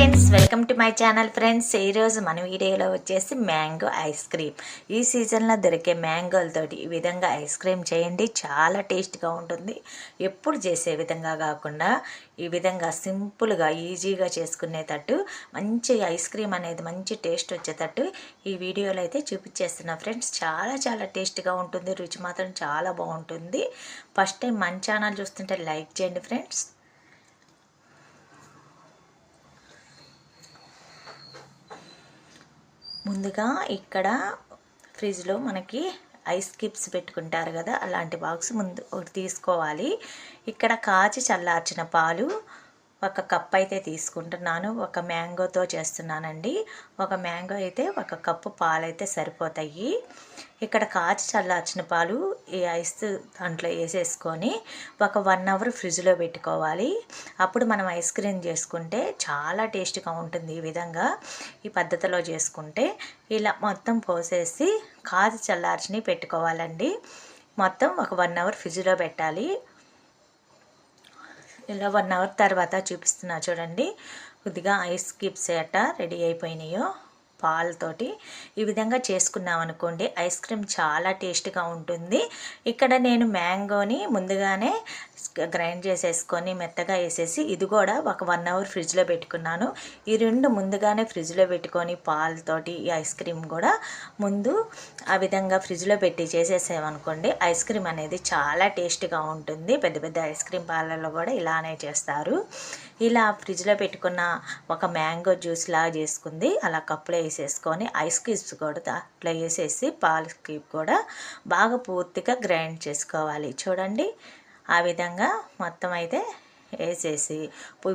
Friends welcome to my channel friends. ఈరోజు మన వీడియోలో వచ్చేసి మ్యాంగో ఐస్ క్రీమ్. ఈ సీజన్లో దొరికే మ్యాంగోలతోటి ఈ విధంగా ఐస్ క్రీమ్ చేయండి. చాలా టేస్ట్గా ఉంటుంది. ఎప్పుడు చేసే విధంగా కాకుండా ఈ విధంగా సింపుల్గా ఈజీగా చేసుకునేటట్టు మంచి ఐస్ క్రీమ్ అనేది మంచి టేస్ట్ వచ్చేటట్టు ఈ వీడియోలో అయితే చూపించేస్తున్నా ఫ్రెండ్స్. చాలా చాలా టేస్ట్గా ఉంటుంది. రుచి మాత్రం చాలా బాగుంటుంది. ఫస్ట్ టైం మన ఛానల్ చూస్తుంటే లైక్ చేయండి ఫ్రెండ్స్. ముందుగా ఇక్కడ ఫ్రిడ్జ్లో మనకి ఐస్ క్యూబ్స్ పెట్టుకుంటారు కదా అలాంటి బాక్స్ ముందు ఒకటి తీసుకోవాలి. ఇక్కడ కాచి చల్లార్చిన పాలు ఒక కప్ అయితే తీసుకుంటున్నాను. ఒక మ్యాంగోతో చేస్తున్నానండి. ఒక మ్యాంగో అయితే ఒక కప్పు పాలు అయితే సరిపోతాయి. ఇక్కడ కాచి చల్లార్చిన పాలు ఈ ఐస్ దాంట్లో వేసేసుకొని ఒక వన్ అవర్ ఫ్రిడ్జ్లో పెట్టుకోవాలి. అప్పుడు మనం ఐస్ క్రీమ్ చేసుకుంటే చాలా టేస్ట్గా ఉంటుంది ఈ విధంగా. ఈ పద్ధతిలో చేసుకుంటే ఇలా మొత్తం పోసేసి కాచి చల్లార్చిని పెట్టుకోవాలండి. మొత్తం ఒక వన్ అవర్ ఫ్రిడ్జ్లో పెట్టాలి. ఇలా వన్ అవర్ తర్వాత చూపిస్తున్నా చూడండి. కొద్దిగా ఐస్ క్యూబ్స్ అట్ట రెడీ అయిపోయినాయో పాలతోటి. ఈ విధంగా చేసుకున్నాం అనుకోండి ఐస్ క్రీమ్ చాలా టేస్ట్గా ఉంటుంది. ఇక్కడ నేను మ్యాంగోని ముందుగానే గ్రైండ్ చేసేసుకొని మెత్తగా వేసేసి ఇది కూడా ఒక వన్ అవర్ ఫ్రిడ్జ్లో పెట్టుకున్నాను. ఈ రెండు ముందుగానే ఫ్రిడ్జ్లో పెట్టుకొని పాలతోటి ఈ ఐస్ క్రీమ్ కూడా ముందు ఆ విధంగా ఫ్రిడ్జ్లో పెట్టి చేసేసామనుకోండి ఐస్ క్రీమ్ అనేది చాలా టేస్ట్గా ఉంటుంది. పెద్ద పెద్ద ఐస్ క్రీమ్ పార్లర్లో కూడా ఇలానే చేస్తారు. ఇలా ఫ్రిడ్జ్లో పెట్టుకున్న ఒక మ్యాంగో జ్యూస్ లాగా చేసుకుంది. అలా కప్పులో వేసేసుకొని ఐస్ క్యూబ్స్ కూడా అట్లా వేసేసి పాల క్యూబ్ కూడా బాగా పూర్తిగా గ్రైండ్ చేసుకోవాలి. చూడండి. ఆ విధంగా మొత్తం అయితే వేసేసి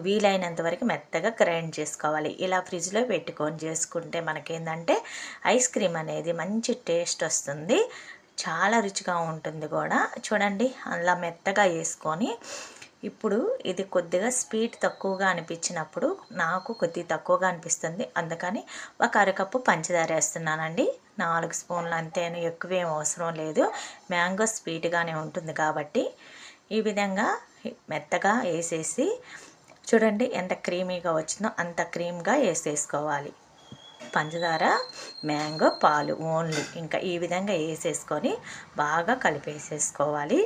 వీలైనంత వరకు మెత్తగా గ్రైండ్ చేసుకోవాలి. ఇలా ఫ్రిడ్జ్లో పెట్టుకొని చేసుకుంటే మనకేంటంటే ఐస్ క్రీమ్ అనేది మంచి టేస్ట్ వస్తుంది. చాలా రుచిగా ఉంటుంది కూడా. చూడండి అలా మెత్తగా వేసుకొని ఇప్పుడు ఇది కొద్దిగా స్వీట్ తక్కువగా అనిపించినప్పుడు నాకు కొద్దిగా తక్కువగా అనిపిస్తుంది. అందుకని ఒక అరకప్పు పంచదార వేస్తున్నానండి. నాలుగు స్పూన్లు అంతేను ఎక్కువ ఏం అవసరం లేదు. మ్యాంగో స్వీట్గానే ఉంటుంది కాబట్టి ఈ విధంగా మెత్తగా వేసేసి చూడండి ఎంత క్రీమీగా వచ్చిందో అంత క్రీమ్గా వేసేసుకోవాలి. పంచదార మ్యాంగో పాలు ఓన్లీ. ఇంకా ఈ విధంగా వేసేసుకొని బాగా కలిపేసేసుకోవాలి.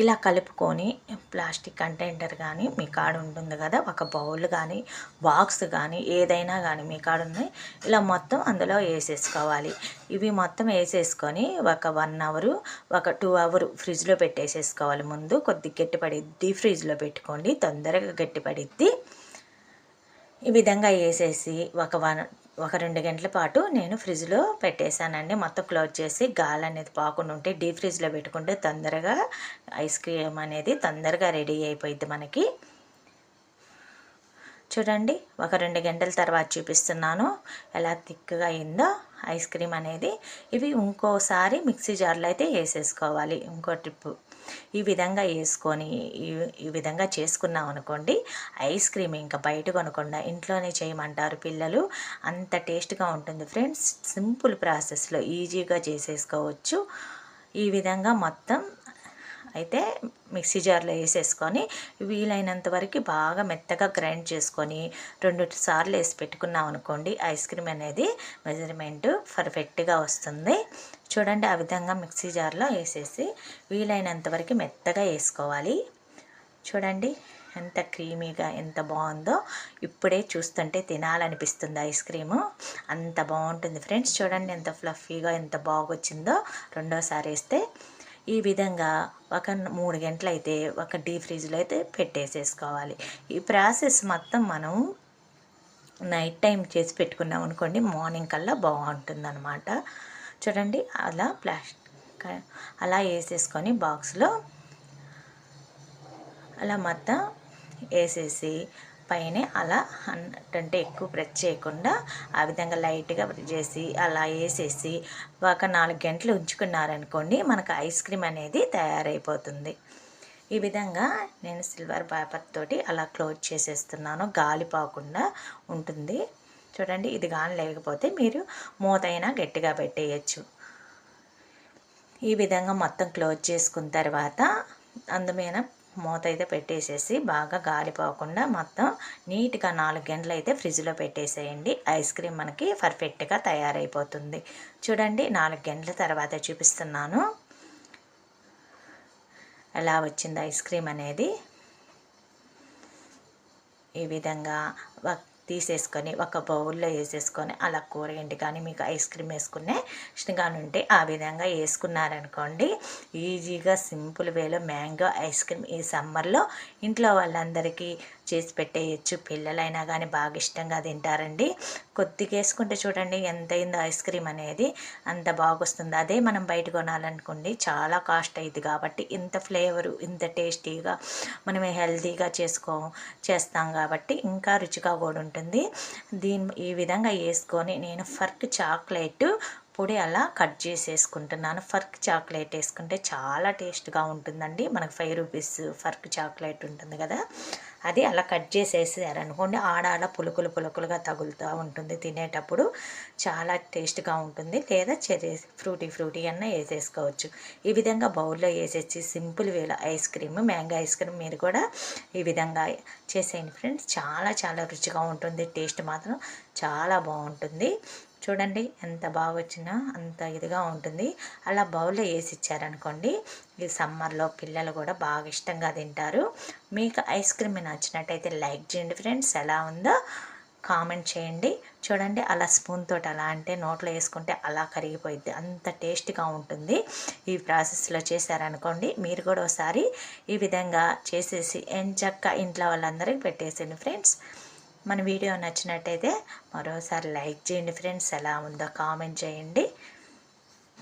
ఇలా కలుపుకొని ప్లాస్టిక్ కంటైనర్ కానీ మీ కాడ ఉంటుంది కదా ఒక బౌల్ కానీ బాక్స్ కానీ ఏదైనా కానీ మీ కాడ ఉన్నాయి ఇలా మొత్తం అందులో వేసేసుకోవాలి. ఇవి మొత్తం వేసేసుకొని ఒక వన్ అవరు ఒక టూ అవర్ ఫ్రిడ్జ్లో పెట్టేసేసుకోవాలి. ముందు కొద్ది గట్టిపడిద్ది ఫ్రిడ్జ్లో పెట్టుకోండి తొందరగా గట్టిపడిద్ది. ఈ విధంగా వేసేసి ఒక వన్ ఒక రెండు గంటల పాటు నేను ఫ్రిడ్జ్లో పెట్టేశానండి. మొత్తం క్లోజ్ చేసి గాలి అనేది పాకుండా ఉంటే డీప్ ఫ్రిడ్జ్లో పెట్టుకుంటే తొందరగా ఐస్ క్రీమ్ అనేది తొందరగా రెడీ అయిపోయింది మనకి. చూడండి. ఒక రెండు గంటల తర్వాత చూపిస్తున్నాను. ఎలా థిక్గా అయిందో ఐస్ క్రీమ్ అనేది. ఇవి ఇంకోసారి మిక్సీ జార్లో అయితే వేసేసుకోవాలి. ఇంకో ట్రిప్పు ఈ విధంగా వేసుకొని ఈ విధంగా చేసుకున్నాం అనుకోండి ఐస్ క్రీమ్ ఇంకా బయట కొనకుండా ఇంట్లోనే చేయమంటారు పిల్లలు. అంత టేస్ట్గా ఉంటుంది ఫ్రెండ్స్. సింపుల్ ప్రాసెస్లో ఈజీగా చేసేసుకోవచ్చు. ఈ విధంగా మొత్తం అయితే మిక్సీ జార్లో వేసేసుకొని వీలైనంత వరకు బాగా మెత్తగా గ్రైండ్ చేసుకొని రెండు సార్లు వేసి పెట్టుకున్నాం అనుకోండి ఐస్ క్రీమ్ అనేది మెజర్మెంట్ పర్ఫెక్ట్గా వస్తుంది. చూడండి ఆ విధంగా మిక్సీ జార్లో వేసేసి వీలైనంత వరకు మెత్తగా వేసుకోవాలి. చూడండి ఎంత క్రీమీగా ఎంత బాగుందో. ఇప్పుడే చూస్తుంటే తినాలనిపిస్తుంది ఐస్ క్రీము. అంత బాగుంటుంది ఫ్రెండ్స్. చూడండి ఎంత ఫ్లఫీగా ఎంత బాగొచ్చిందో. రెండోసారి వేస్తే ఈ విధంగా ఒక మూడు గంటలైతే ఒక డీ ఫ్రిడ్జ్లో అయితే పెట్టేసేసుకోవాలి. ఈ ప్రాసెస్ మొత్తం మనం నైట్ టైం చేసి పెట్టుకున్నాం అనుకోండి మార్నింగ్ కల్లా బాగుంటుందన్నమాట. చూడండి అలా ప్లాస్టిక్ అలా వేసేసుకొని బాక్స్లో అలా మొత్తం వేసేసి పైనే అలా అంటే ఎక్కువ ప్రెస్ చేయకుండా ఆ విధంగా లైట్గా చేసి అలా వేసేసి ఒక నాలుగు గంటలు ఉంచుకున్నారనుకోండి మనకు ఐస్ క్రీమ్ అనేది తయారైపోతుంది. ఈ విధంగా నేను సిల్వర్ పేపర్ తోటి అలా క్లోజ్ చేసేస్తున్నాను. గాలి పోకుండా ఉంటుంది. చూడండి ఇది గాలి లేకపోతే మీరు మూతైనా గట్టిగా పెట్టేయచ్చు. ఈ విధంగా మొత్తం క్లోజ్ చేసుకున్న తర్వాత అందుమైన మూత అయితే పెట్టేసేసి బాగా గాలిపోకుండా మొత్తం నీట్గా నాలుగు గంటలు అయితే ఫ్రిడ్జ్లో పెట్టేసేయండి. ఐస్ క్రీమ్ మనకి పర్ఫెక్ట్గా తయారైపోతుంది. చూడండి నాలుగు గంటల తర్వాత చూపిస్తున్నాను. ఎలా వచ్చింది ఐస్ క్రీమ్ అనేది? ఈ విధంగా తీసేసుకొని ఒక బౌల్లో వేసేసుకొని అలా కూర ఏంటి కానీ మీకు ఐస్ క్రీమ్ వేసుకునే ఇష్టంగానే ఉంటే ఆ విధంగా వేసుకున్నారనుకోండి ఈజీగా సింపుల్ వేలో మ్యాంగో ఐస్ క్రీమ్ ఈ సమ్మర్లో ఇంట్లో వాళ్ళందరికీ చేసి పెట్టేయచ్చు. పిల్లలైనా కానీ బాగా ఇష్టంగా తింటారండి. కొద్దిగా వేసుకుంటే చూడండి ఎంత అయిందో ఐస్ క్రీమ్ అనేది అంత బాగొస్తుంది. అదే మనం బయట కొనాలనుకోండి చాలా కాస్ట్ అయింది కాబట్టి ఇంత ఫ్లేవరు ఇంత టేస్టీగా మనం హెల్తీగా చేసుకో చేస్తాం కాబట్టి ఇంకా రుచిగా కూడా ఉంటుంది. దీని ఈ విధంగా వేసుకొని నేను ఫర్క్ చాక్లెట్ పొడి అలా కట్ చేసేసుకుంటున్నాను. ఫర్క్ చాక్లెట్ వేసుకుంటే చాలా టేస్ట్గా ఉంటుందండి. మనకు ఫైవ్ రూపీస్ ఫర్క్ చాక్లెట్ ఉంటుంది కదా. అది అలా కట్ చేసేసారనుకోండి ఆడాడ పులుకులు పులుకులుగా తగులుతూ ఉంటుంది. తినేటప్పుడు చాలా టేస్ట్గా ఉంటుంది. లేదా చెరీ ఫ్రూటీ ఫ్రూటీ అన్న వేసేసుకోవచ్చు. ఈ విధంగా బౌల్లో వేసేసి సింపుల్ వేలో ice cream mango ice cream మీరు కూడా ఈ విధంగా చేసేయండి ఫ్రెండ్స్. చాలా చాలా రుచిగా ఉంటుంది. టేస్ట్ మాత్రం చాలా బాగుంటుంది. చూడండి ఎంత బాగా వచ్చినా అంత ఇదిగా ఉంటుంది. అలా బౌల్లో వేసి ఇచ్చారనుకోండి ఈ సమ్మర్లో పిల్లలు కూడా బాగా ఇష్టంగా తింటారు. మీకు ఐస్ క్రీమ్ నచ్చినట్టయితే లైక్ చేయండి ఫ్రెండ్స్ ఎలా ఉందో కామెంట్ చేయండి. చూడండి అలా స్పూన్ తోటి అలా అంటే నోట్లో వేసుకుంటే అలా కరిగిపోయింది అంత టేస్ట్గా ఉంటుంది. ఈ ప్రాసెస్లో చేశారనుకోండి మీరు కూడా ఒకసారి ఈ విధంగా చేసేసి ఎంచక్క ఇంట్లో వాళ్ళందరికీ పెట్టేసింది ఫ్రెండ్స్ మన వీడియో నచ్చినట్టయితే మరోసారి లైక్ చేయండి ఫ్రెండ్స్. ఎలా ఉందో కామెంట్ చేయండి.